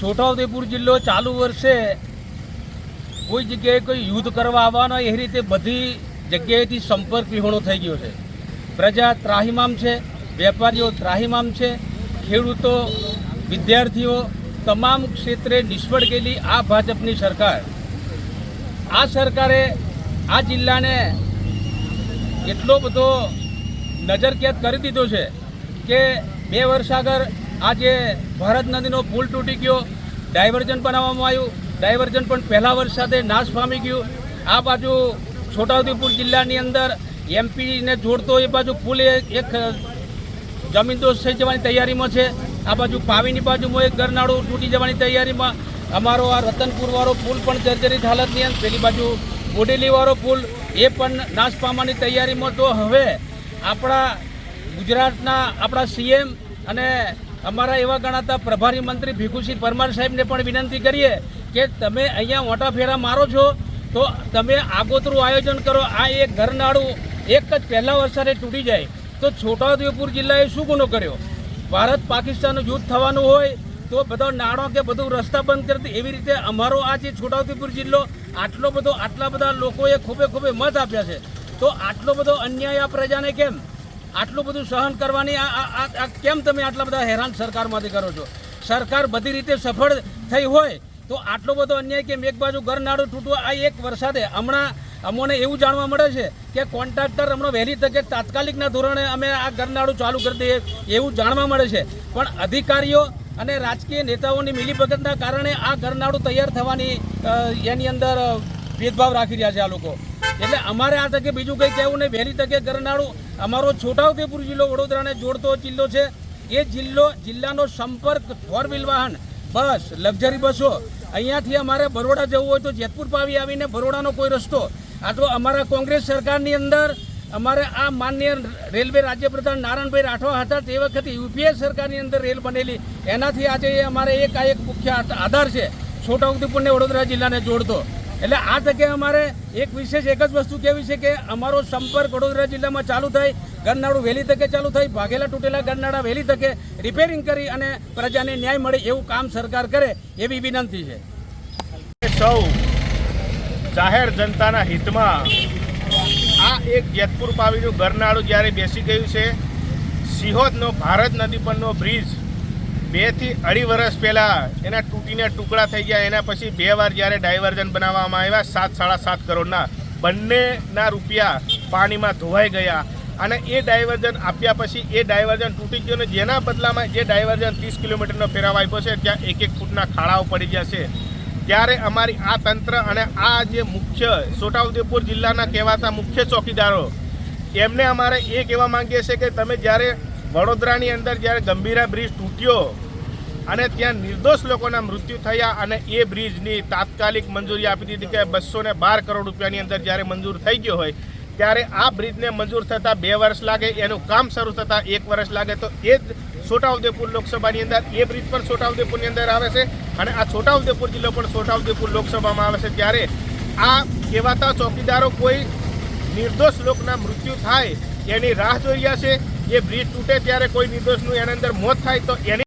છોટાઉદેપુર જિલ્લો ચાલુ વર્ષે કોઈ જગ્યાએ કોઈ યુદ્ધ કરવા આવવાનો એ રીતે બધી જગ્યાએથી સંપર્ક વિહોણો થઈ ગયો છે. પ્રજા ત્રાહિમામ છે, વેપારીઓ ત્રાહિમામ છે, ખેડૂતો, વિદ્યાર્થીઓ, તમામ ક્ષેત્રે નિષ્ફળ ગયેલી આ ભાજપની સરકાર. આ સરકારે આ જિલ્લાને એટલો બધો નજરકેદ કરી દીધો છે કે બે વર્ષ આગળ આજે ભારત નદીનો પુલ તૂટી ગયો ડાયવર્ઝન બનાવવામાં આવ્યું. ડાયવર્ઝન પણ પહેલા વર્ષ સાથે નાશ પામી ગયું. આ બાજુ છોટાઉદેપુર જિલ્લાની અંદર એમપીને જોડતો એ બાજુ પુલ એક જમીનદોસ્ત થઈ જવાની તૈયારીમાં છે. આ બાજુ પાવીની બાજુમાં એક ગરનાળું તૂટી જવાની તૈયારીમાં. અમારો આ રતનપુરવાળો પુલ પણ જર્જરિત હાલતની અંદર. પેલી બાજુ બોડેલીવાળો પુલ એ પણ નાશ પામવાની તૈયારીમાં. તો હવે આપણા ગુજરાતના આપણા સીએમ અને અમારા એવા ગણાતા પ્રભારી મંત્રી ભીખુસિંહ પરમાર સાહેબને પણ વિનંતી કરીએ કે તમે અહીંયા મોટા ફેરા મારો છો, તો તમે આગોતરું આયોજન કરો. આ એક ઘરનાળું એક જ પહેલા વરસાદે તૂટી જાય. તો છોટાઉદેપુર જિલ્લાએ શું ગુનો કર્યો? ભારત પાકિસ્તાનનું યુદ્ધ થવાનું હોય તો બધો નાણો કે બધું રસ્તા બંધ કરી દે. એવી રીતે અમારો આ જે છોટાઉદેપુર જિલ્લો, આટલો બધો, આટલા બધા લોકોએ ખૂબે ખૂબે મત આપ્યા છે. તો આટલો બધો અન્યાય આ પ્રજાને કેમ? આટલું બધું સહન કરવાની આ કેમ તમે આટલા બધા હેરાન સરકારમાંથી કરો છો? સરકાર બધી રીતે સફળ થઈ હોય તો આટલો બધો અન્યાય કેમ? એક બાજુ ઘરનાળું તૂટવા આ એક વરસાદે હમણાં અમોને એવું જાણવા મળે છે કે કોન્ટ્રાક્ટર હમણાં વહેલી તકે તાત્કાલિકના ધોરણે અમે આ ઘરનાળું ચાલુ કરી દઈએ એવું જાણવા મળે છે. પણ અધિકારીઓ અને રાજકીય નેતાઓની મિલીભગતના કારણે આ ઘરનાળું તૈયાર થવાની એની અંદર ભેદભાવ રાખી રહ્યા છે આ લોકો. એટલે અમારે આ તકે બીજું કંઈ કહેવું નહીં. વહેલી તકે કરનાળું અમારો છોટાઉદેપુર જિલ્લો વડોદરાને જોડતો જિલ્લો છે. એ જિલ્લો, જિલ્લાનો સંપર્ક ફોર વ્હીલ વાહન, બસ, લક્ઝરી બસો, અહીંયાથી અમારે બરોડા જવું હોય તો જેતપુર પાવી આવીને બરોડાનો કોઈ રસ્તો. આ તો અમારા કોંગ્રેસ સરકારની અંદર અમારે આ માન્ય રેલવે રાજ્યપ્રધાન નારાયણભાઈ રાઠવા હતા તે વખતે યુપીએ સરકારની અંદર રેલ બનેલી. એનાથી આજે અમારે એક આ એક મુખ્ય આધાર છે. છોટાઉદેપુરને વડોદરા જિલ્લાને જોડતો. એટલે આ તકે અમારે એક વિશેષ એક જ વસ્તુ કહેવી છે કે અમારો સંપર્ક વડોદરા જિલ્લામાં ચાલુ થાય ગરનાળું વહેલી તકે ચાલુ થાય ભાગેલા તૂટેલા ગરનાળા વહેલી તકે રિપેરિંગ કરી અને પ્રજાને ન્યાય મળે એવું કામ સરકાર કરે એવી વિનંતી છે. સૌ જાહેર જનતાના હિતમાં આ એક જેતપુર પાવીનું ગરનાળું જ્યારે બેસી ગયું છે, સિહોદનો ભારત નદી પરનો બ્રિજ બેથી અઢી વર્ષ પહેલાં એના તૂટીને ટુકડા થઈ ગયા. એના પછી બે વાર જ્યારે ડાયવર્ઝન બનાવવામાં આવ્યા, સાત, સાડા સાત કરોડના. બંનેના રૂપિયા પાણીમાં ધોવાઈ ગયા. અને એ ડાયવર્ઝન આપ્યા પછી એ ડાયવર્ઝન તૂટી ગયું અને જેના બદલામાં જે ડાયવર્ઝન ત્રીસ કિલોમીટરનો ફેરાવ આપ્યો છે, ત્યાં એક એક ફૂટના ખાડાઓ પડી ગયા છે. ત્યારે અમારી આ તંત્ર અને આ જે મુખ્ય છોટાઉદેપુર જિલ્લાના કહેવાતા મુખ્ય ચોકીદારો, એમને અમારે એ કહેવા માંગીએ છીએ કે તમે જ્યારે વડોદરાની અંદર જ્યારે ગંભીરા બ્રિજ તૂટ્યો અને ત્યાં નિર્દોષ લોકોના મૃત્યુ થયા અને એ બ્રિજની તાત્કાલિક મંજૂરી આપી દીધી કે બસો ને બાર કરોડ રૂપિયાની અંદર જ્યારે મંજૂર થઈ ગયો હોય, ત્યારે આ બ્રિજને મંજૂર થતાં બે વર્ષ લાગે, એનું કામ શરૂ થતાં એક વર્ષ લાગે. તો એ જ છોટાઉદેપુર લોકસભાની અંદર, એ બ્રિજ પણ છોટાઉદેપુરની અંદર આવે છે અને આ છોટાઉદેપુર જિલ્લો પણ છોટાઉદેપુર લોકસભામાં આવે છે. ત્યારે આ કહેવાતા ચોકીદારો કોઈ નિર્દોષ લોકના મૃત્યુ થાય એની રાહ જોઈ રહ્યા છે. એ બ્રિજ તૂટે ત્યારે કોઈ નિર્દોષનું એના અંદર મોત થાય તો એની